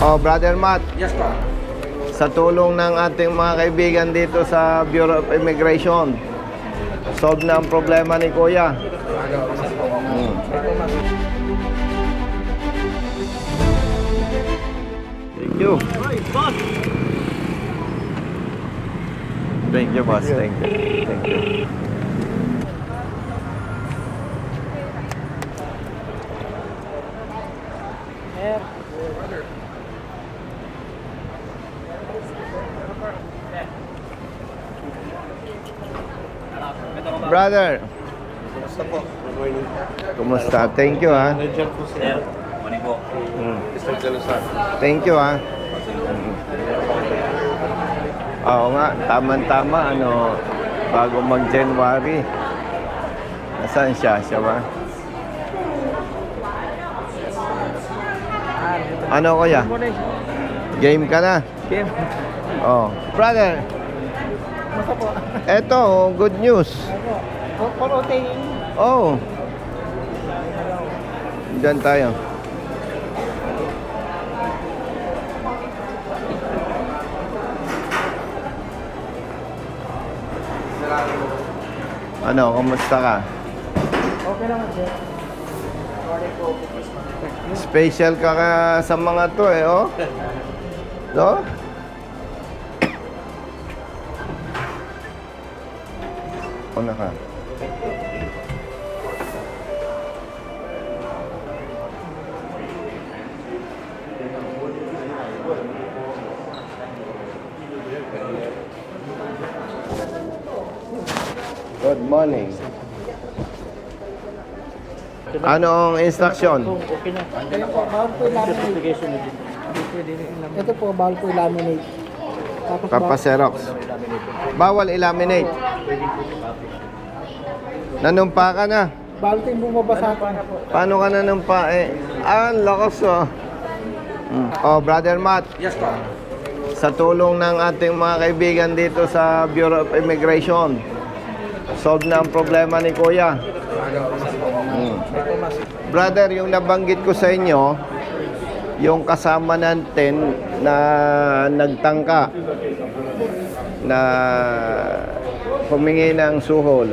Oh, Brother Matt, Yes po. sa tulong ng ating mga kaibigan dito sa Bureau of Immigration, solve na ang problema ni Kuya. Hmm. Thank you. Thank you, boss. Thank you. Thank you. Brother, Basta po. Good morning. kumusta? Thank you, ha. Nandiyan po sir. Morning po. Hmm. Mr. Galusan. Thank you, ha. Oo nga, tama-tama, ano, bago mag-January. Nasaan siya? Siya ba? Ano kuya? Game ka na? Kim, Oh. Brother, basta po. eto, good news. Ano? Poroting. Oh. Diyan tayo. Ano, kumusta ka? Okay lang sir. Special ka ka sa mga to eh, oh. No? Una ka. Good morning. Anong instruction? Okay na. Ito po, bawal po i-laminate. Ito po, bawal po i-laminate. Tapos bawal- Papaserox. Bawal i-laminate. Nanumpa ka na. Yung bumabasa po. Paano ka nanumpa eh? Ah, ang lakas oh. Mm. Oh, Brother Matt, Yes po. sa tulong ng ating mga kaibigan dito sa Bureau of Immigration, solve na ang problema ni Kuya. Mm. Brother, yung nabanggit ko sa inyo, yung kasama natin na nagtangka na humingi ng suhol.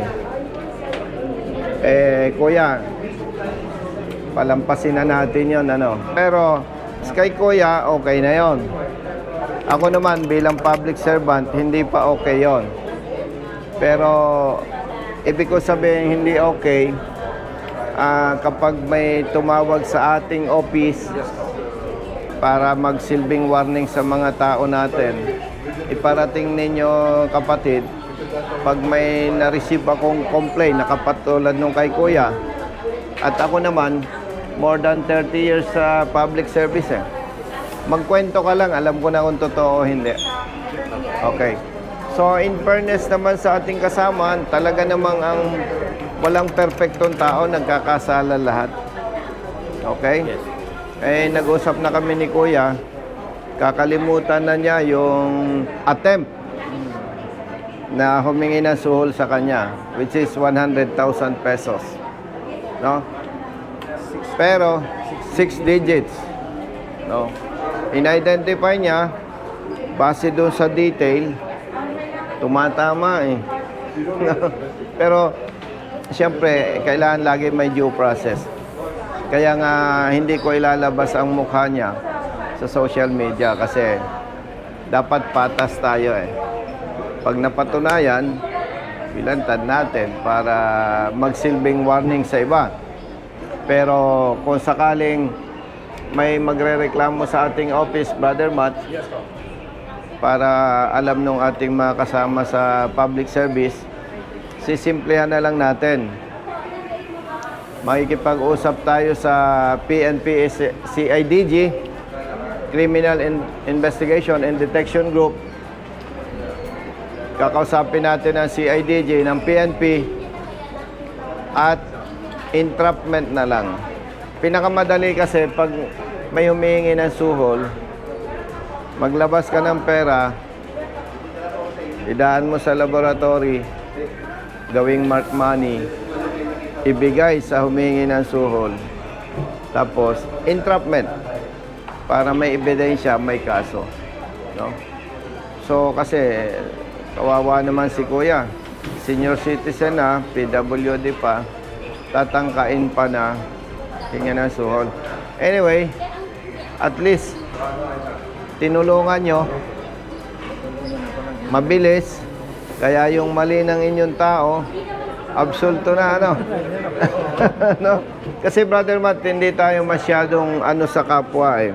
Eh, kuya, palampasin na natin yon ano. Pero, kay kuya, okay na yon. Ako naman, bilang public servant, hindi pa okay yon. Pero, ibig ko sabihin, hindi okay, ah, kapag may tumawag sa ating office para magsilbing warning sa mga tao natin, iparating ninyo kapatid, pag may na-receive akong complaint na kapatulad nung kay kuya, at ako naman, more than 30 years sa public service eh. Magkwento ka lang, alam ko na kung totoo o hindi. Okay. So, in fairness naman sa ating kasama, talaga namang ang walang perfectong tao, nagkakasala lahat. Okay? Eh, nag-usap na kami ni Kuya, kakalimutan na niya yung attempt na humingi ng suhol sa kanya, which is 100,000 pesos. No? Pero, six digits. No? In-identify niya, base doon sa detail, tumatama eh. Pero, siyempre, kailangan lagi may due process. Kaya nga, hindi ko ilalabas ang mukha niya sa social media kasi dapat patas tayo eh. Pag napatunayan, bilantad natin para magsilbing warning sa iba. Pero kung sakaling may magrereklamo sa ating office, Brother Matt, para alam nung ating mga kasama sa public service, sisimplihan na lang natin. Makikipag-usap tayo sa PNP CIDG, Criminal In- Investigation and Detection Group. Kakausapin natin ang CIDG ng PNP at entrapment na lang. Pinakamadali kasi pag may humihingi ng suhol, maglabas ka ng pera, idaan mo sa laboratory, gawing mark money, ibigay sa humingi ng suhol, tapos entrapment. para may ebidensya, may kaso. No? So kasi kawawa naman si Kuya. Senior citizen na, PWD pa, tatangkain pa na hinga ng suhol. Anyway, at least tinulungan nyo mabilis kaya yung mali ng inyong tao absolto na ano no? kasi brother Matt hindi tayo masyadong ano sa kapwa eh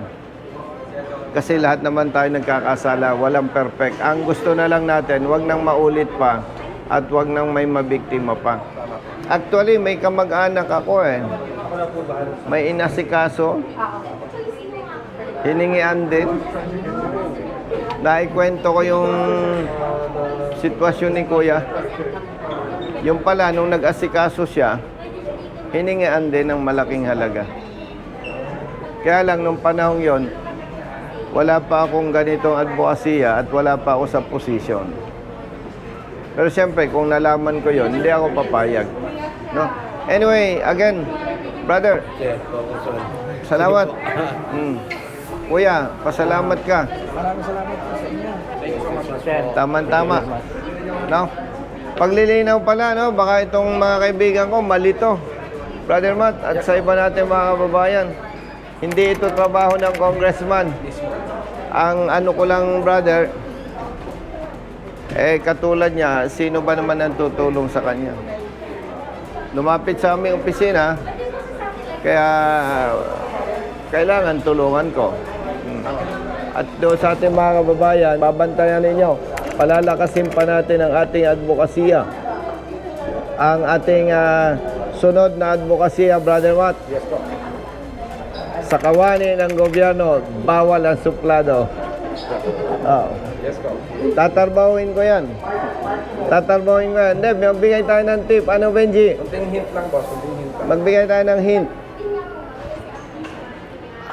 kasi lahat naman tayo nagkakasala walang perfect. Ang gusto na lang natin wag nang maulit pa at wag nang may mabiktima pa. Actually may kamag-anak ako eh. May inasikaso. Hiningian din. Naikwento ko yung sitwasyon ni Kuya. Yung pala, nung nag-asikaso siya, hiningian din ng malaking halaga. Kaya lang, nung panahong yon, wala pa akong ganitong advokasya at wala pa ako sa posisyon. Pero siyempre, kung nalaman ko yon, hindi ako papayag. No? Anyway, again, brother, salamat. Mm. Kuya, pasalamat ka. Maraming salamat po sa inyo. Tama-tama. No? Paglilinaw pala, no? Baka itong mga kaibigan ko, malito. Brother Matt, at sa iba natin mga kababayan, hindi ito trabaho ng congressman. Ang ano ko lang, brother, eh, katulad niya, sino ba naman ang tutulong sa kanya? Lumapit sa aming opisina, kaya kailangan tulungan ko. Hmm. At doon sa ating mga kababayan, babantayan ninyo, palalakasin pa natin ang ating advokasya. Ang ating ah, sunod na advokasya, Brother Watt. Yes po. Sa kawani ng gobyerno, bawal ang suplado. Oh. Yes po. Tatarbahuin ko yan. Tatarbahuin ko yan. Hindi, magbigay tayo ng tip. Ano, Benji? Kunting hint lang, boss. Kunting hint lang. Magbigay tayo ng hint.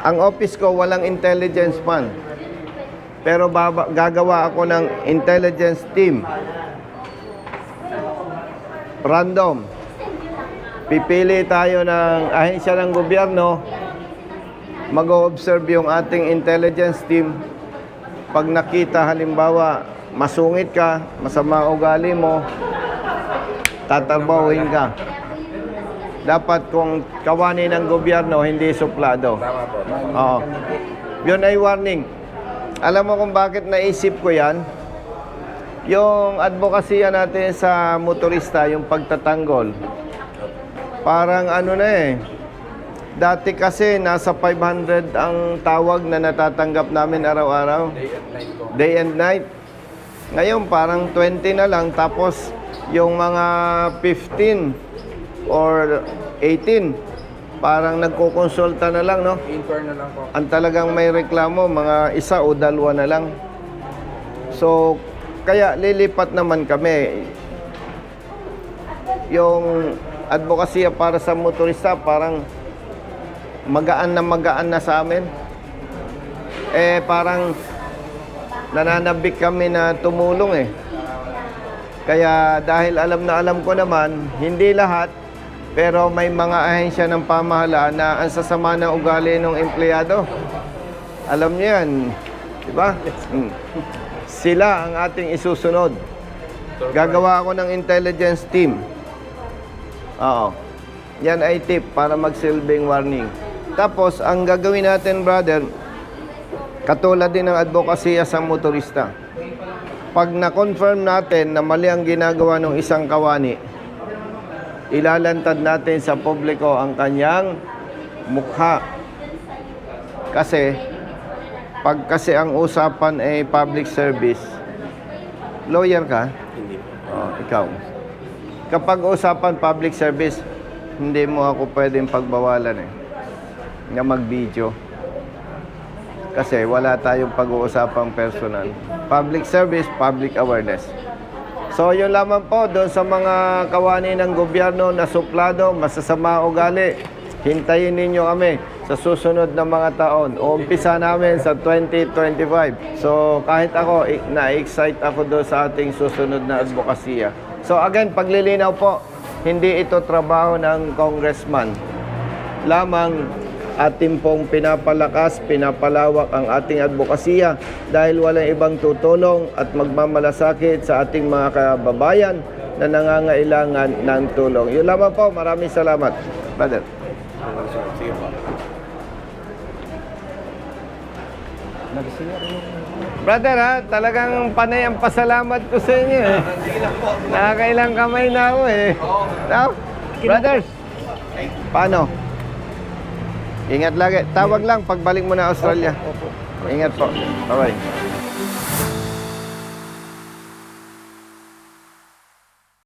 Ang office ko walang intelligence fund. Pero baba, gagawa ako ng intelligence team. Random. Pipili tayo ng ahensya ng gobyerno. Mag-observe yung ating intelligence team. Pag nakita halimbawa, masungit ka, masama ugali mo, tatarbahuin ka dapat kung kawani ng gobyerno, hindi suplado. Oo. Yun ay warning. Alam mo kung bakit naisip ko yan? Yung advokasya natin sa motorista, yung pagtatanggol, parang ano na eh, dati kasi nasa 500 ang tawag na natatanggap namin araw-araw, Day at night po. day and night. Ngayon parang 20 na lang, tapos yung mga 15 or 18, parang nagkukonsulta na lang, no? Inquire na lang po. ang talagang may reklamo, mga isa o dalawa na lang. So, kaya lilipat naman kami. Yung advokasya para sa motorista, parang magaan na magaan na sa amin. Eh, parang nananabik kami na tumulong eh. Kaya dahil alam na alam ko naman, hindi lahat, pero may mga ahensya ng pamahalaan na ang sasama ng ugali ng empleyado. Alam niyo yan, di ba? Mm. Sila ang ating isusunod. Gagawa ako ng intelligence team. Oo. Yan ay tip para magsilbing warning. Tapos, ang gagawin natin, brother, katulad din ng advokasya sa motorista. Pag na-confirm natin na mali ang ginagawa ng isang kawani, ilalantad natin sa publiko ang kanyang mukha. Kasi, pag kasi ang usapan ay public service, lawyer ka? Hindi. Oh, ikaw. Kapag usapan public service, hindi mo ako pwedeng pagbawalan eh. Nga mag-video. Kasi wala tayong pag-uusapang personal. Public service, public awareness. So, yun lamang po doon sa mga kawani ng gobyerno na suplado, masasama ugali. Hintayin ninyo kami sa susunod na mga taon. Uumpisa namin sa 2025. So, kahit ako, na-excite ako doon sa ating susunod na advokasya. So, again, paglilinaw po, hindi ito trabaho ng congressman. Lamang ating pong pinapalakas, pinapalawak ang ating advokasya dahil walang ibang tutulong at magmamalasakit sa ating mga kababayan na nangangailangan ng tulong. Yun lamang po. Maraming salamat. Brother. Brother ha, talagang panay ang pasalamat ko sa inyo eh. Nakakailang kamay na ako eh. No? Brothers, paano? Ingat lagi. Tawag lang pagbalik mo na Australia. Ingat po. Bye-bye.